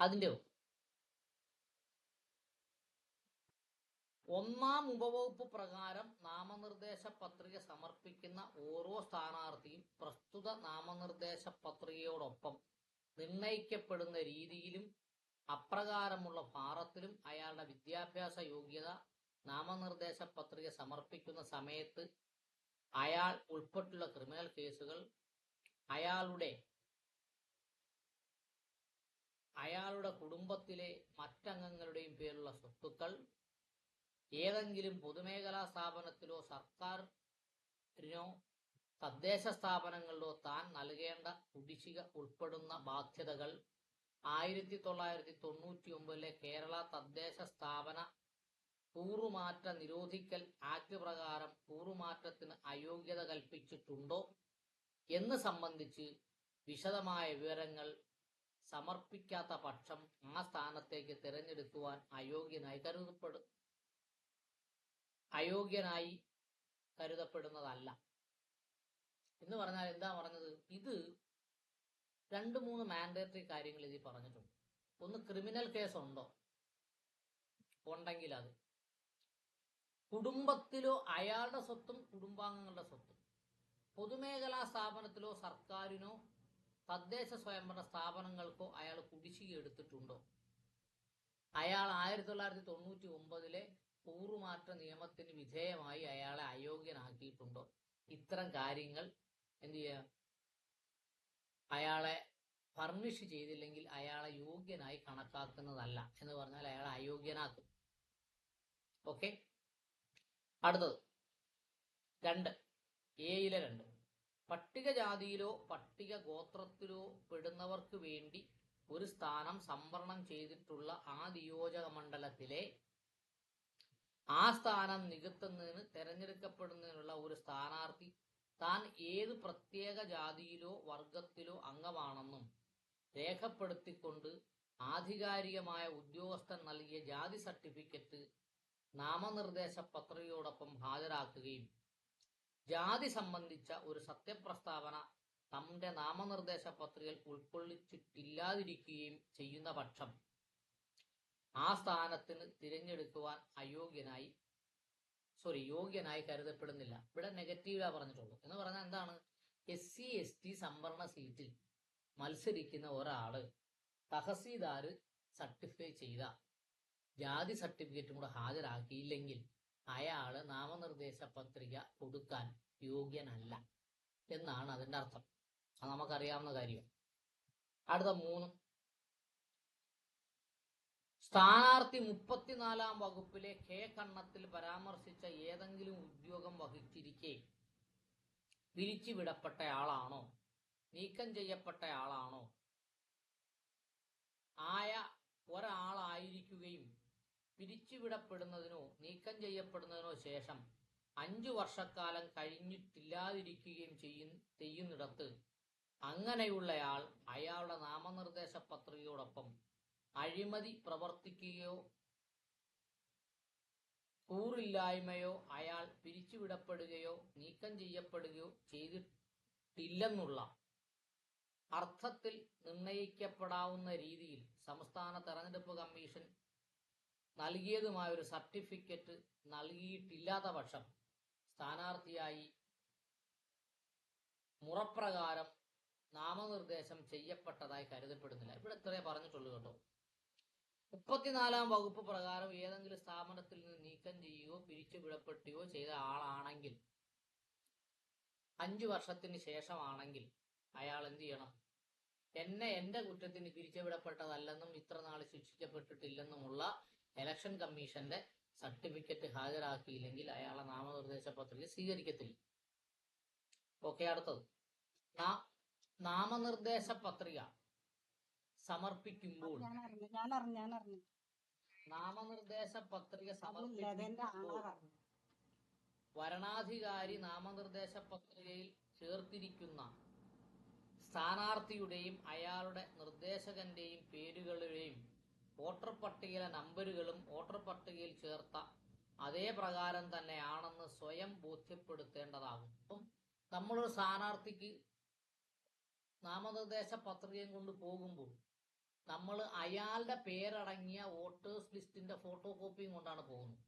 അതിന്റെ ഒന്നാം ഉപവകുപ്പ് പ്രകാരം നാമനിർദ്ദേശ പത്രിക സമർപ്പിക്കുന്ന ഓരോ സ്ഥാനാർത്ഥിയും പ്രസ്തുത നാമനിർദ്ദേശ പത്രികയോടൊപ്പം നിർണയിക്കപ്പെടുന്ന രീതിയിലും അപ്രകാരമുള്ള ഭാരത്തിലും അയാളുടെ വിദ്യാഭ്യാസ യോഗ്യത നാമനിർദ്ദേശ പത്രിക സമർപ്പിക്കുന്ന സമയത്ത് അയാൾ ഉൾപ്പെട്ടുള്ള ക്രിമിനൽ കേസുകൾ അയാളുടെ അയാളുടെ കുടുംബത്തിലെ മറ്റംഗങ്ങളുടെയും പേരിലുള്ള സ്വത്തുക്കൾ ഏതെങ്കിലും പൊതുമേഖലാ സ്ഥാപനത്തിലോ സർക്കാരിനോ തദ്ദേശ സ്ഥാപനങ്ങളിലോ താൻ നൽകേണ്ട കുടിശ്ശിക ഉൾപ്പെടുന്ന ബാധ്യതകൾ ആയിരത്തി തൊള്ളായിരത്തി തൊണ്ണൂറ്റി ഒമ്പതിലെ കേരള തദ്ദേശ സ്ഥാപന കൂറുമാറ്റ നിരോധിക്കൽ ആക്ട് പ്രകാരം കൂറുമാറ്റത്തിന് അയോഗ്യത കൽപ്പിച്ചിട്ടുണ്ടോ എന്ന് സംബന്ധിച്ച് വിശദമായ വിവരങ്ങൾ സമർപ്പിക്കാത്ത പക്ഷം ആ സ്ഥാനത്തേക്ക് തിരഞ്ഞെടുക്കുവാൻ അയോഗ്യനായി കരുതപ്പെടും. അയോഗ്യനായി കരുതപ്പെടുന്നതല്ല. എന്ന് പറഞ്ഞാൽ എന്താ പറഞ്ഞത്? ഇത് രണ്ട് മൂന്ന് മാൻഡേറ്ററി കാര്യങ്ങൾ ഇതിൽ പറഞ്ഞിട്ടുണ്ട്. ഒന്ന് ക്രിമിനൽ കേസ് ഉണ്ടോ? ഉണ്ടെങ്കിൽ അത്. കുടുംബത്തിലോ അയാളുടെ സ്വത്തും കുടുംബാംഗങ്ങളുടെ സ്വത്തും. പൊതുമേഖലാ സ്ഥാപനത്തിലോ സർക്കാരിനോ തദ്ദേശ സ്വയംഭരണ സ്ഥാപനങ്ങൾക്കോ അയാൾ കുടിശ്ശിക എടുത്തിട്ടുണ്ടോ? അയാൾ ആയിരത്തി തൊള്ളായിരത്തി തൊണ്ണൂറ്റി ഒമ്പതിലെ കൂറുമാറ്റ നിയമത്തിന് വിധേയമായി അയാളെ അയോഗ്യനാക്കിയിട്ടുണ്ടോ? ഇത്തരം കാര്യങ്ങൾ എന്ത് ചെയ്യുക അയാളെ ഫർണിഷ് ചെയ്തില്ലെങ്കിൽ അയാളെ യോഗ്യനായി കണക്കാക്കുന്നതല്ല എന്ന് പറഞ്ഞാൽ അയാളെ അയോഗ്യനാക്കും. ഓക്കെ അടുത്തത്. രണ്ട്. എയിലെ രണ്ട്. പട്ടികജാതിയിലോ പട്ടിക ഗോത്രത്തിലോ പെടുന്നവർക്ക് വേണ്ടി ഒരു സ്ഥാനം സംവരണം ചെയ്തിട്ടുള്ള ആ നിയോജക മണ്ഡലത്തിലെ ആ സ്ഥാനം നികത്തുന്നതിന് തെരഞ്ഞെടുക്കപ്പെടുന്നതിനുള്ള ഒരു സ്ഥാനാർത്ഥി താൻ ഏത് പ്രത്യേക ജാതിയിലോ വർഗത്തിലോ അംഗമാണെന്നും രേഖപ്പെടുത്തിക്കൊണ്ട് ആധികാരികമായ ഉദ്യോഗസ്ഥൻ നൽകിയ ജാതി സർട്ടിഫിക്കറ്റ് നാമനിർദ്ദേശ പത്രികയോടൊപ്പം ഹാജരാക്കുകയും ജാതി സംബന്ധിച്ച ഒരു സത്യപ്രസ്താവന തന്റെ നാമനിർദ്ദേശ പത്രികയിൽ ഉൾക്കൊള്ളിച്ചിട്ടില്ലാതിരിക്കുകയും ചെയ്യുന്ന പക്ഷം ആ സ്ഥാനത്തിന് തിരഞ്ഞെടുക്കുവാൻ അയോഗ്യനായി സോറി യോഗ്യനായി കരുതപ്പെടുന്നില്ല. ഇവിടെ നെഗറ്റീവാ പറഞ്ഞിട്ടുള്ളൂ. എന്ന് പറഞ്ഞാൽ എന്താണ്? എസ് സി എസ് ടി സംവരണ സീറ്റിൽ മത്സരിക്കുന്ന ഒരാൾ തഹസീദാര് സർട്ടിഫൈ ചെയ്ത ജാതി സർട്ടിഫിക്കറ്റും കൂടെ ഹാജരാക്കിയില്ലെങ്കിൽ അയാൾ നാമനിർദ്ദേശ പത്രിക കൊടുക്കാൻ യോഗ്യനല്ല എന്നാണ് അതിന്റെ അർത്ഥം. അത് നമുക്കറിയാവുന്ന കാര്യം. അടുത്ത മൂന്ന്. സ്ഥാനാർത്ഥി മുപ്പത്തിനാലാം വകുപ്പിലെ കെ കണ്ണത്തിൽ പരാമർശിച്ച ഏതെങ്കിലും ഉദ്യോഗം വഹിച്ചിരിക്കെ പിരിച്ചുവിടപ്പെട്ടയാളാണോ നീക്കം ചെയ്യപ്പെട്ടയാളാണോ? ആയ ഒരാളായിരിക്കുകയും പിരിച്ചുവിടപ്പെടുന്നതിനോ നീക്കം ചെയ്യപ്പെടുന്നതിനോ ശേഷം അഞ്ചു വർഷക്കാലം കഴിഞ്ഞിട്ടില്ലാതിരിക്കുകയും ചെയ്യും ചെയ്യുന്നിടത്ത് അങ്ങനെയുള്ളയാൾ അയാളുടെ നാമനിർദ്ദേശ പത്രികയോടൊപ്പം അഴിമതി പ്രവർത്തിക്കുകയോ കൂറില്ലായ്മയോ അയാൾ പിരിച്ചുവിടപ്പെടുകയോ നീക്കം ചെയ്യപ്പെടുകയോ ചെയ്തിട്ടില്ലെന്നുള്ള അർത്ഥത്തിൽ നിർണയിക്കപ്പെടാവുന്ന രീതിയിൽ സംസ്ഥാന തെരഞ്ഞെടുപ്പ് കമ്മീഷൻ നൽകിയതുമായ ഒരു സർട്ടിഫിക്കറ്റ് നൽകിയിട്ടില്ലാത്ത പക്ഷം സ്ഥാനാർത്ഥിയായി മുറപ്രകാരം നാമനിർദ്ദേശം ചെയ്യപ്പെട്ടതായി കരുതപ്പെടുന്നില്ല. ഇവിടെ ഇത്രേ പറഞ്ഞിട്ടുള്ളൂ കേട്ടോ. മുപ്പത്തിനാലാം വകുപ്പ് പ്രകാരം ഏതെങ്കിലും സ്ഥാപനത്തിൽ നിന്ന് നീക്കം ചെയ്യുകയോ പിരിച്ചുവിടപ്പെട്ടുകയോ ചെയ്ത ആളാണെങ്കിൽ അഞ്ചു വർഷത്തിന് ശേഷമാണെങ്കിൽ അയാൾ എന്ത് ചെയ്യണം? എന്നെ എന്റെ കുറ്റത്തിന് പിരിച്ചുവിടപ്പെട്ടതല്ലെന്നും ഇത്ര നാൾ ശിക്ഷിക്കപ്പെട്ടിട്ടില്ലെന്നുമുള്ള ഇലക്ഷൻ കമ്മീഷന്റെ സർട്ടിഫിക്കറ്റ് ഹാജരാക്കിയില്ലെങ്കിൽ അയാളെ നാമനിർദ്ദേശ പത്രിക സ്വീകരിക്കത്തില്ല. ഓക്കെ അടുത്തത്. നാമനിർദ്ദേശ പത്രിക സമർപ്പിക്കുമ്പോൾ നാമനിർദ്ദേശ പത്രിക സമർപ്പിക്കുമ്പോൾ വരണാധികാരി നാമനിർദ്ദേശ പത്രികയിൽ ചേർത്തിരിക്കുന്ന സ്ഥാനാർത്ഥിയുടെയും അയാളുടെ നിർദ്ദേശകന്റെയും പേരുകളുടെയും വോട്ടർ പട്ടികയിലെ നമ്പറുകളും വോട്ടർ പട്ടികയിൽ ചേർത്ത അതേ പ്രകാരം തന്നെയാണെന്ന് സ്വയം ബോധ്യപ്പെടുത്തേണ്ടതാകും. അപ്പം നമ്മളൊരു സ്ഥാനാർത്ഥിക്ക് നാമനിർദ്ദേശ പത്രികയും കൊണ്ട് പോകുമ്പോൾ നമ്മൾ അയാളുടെ പേരടങ്ങിയ വോട്ടേഴ്സ് ലിസ്റ്റിന്റെ ഫോട്ടോ കോപ്പിയും കൊണ്ടാണ് പോകുന്നത്.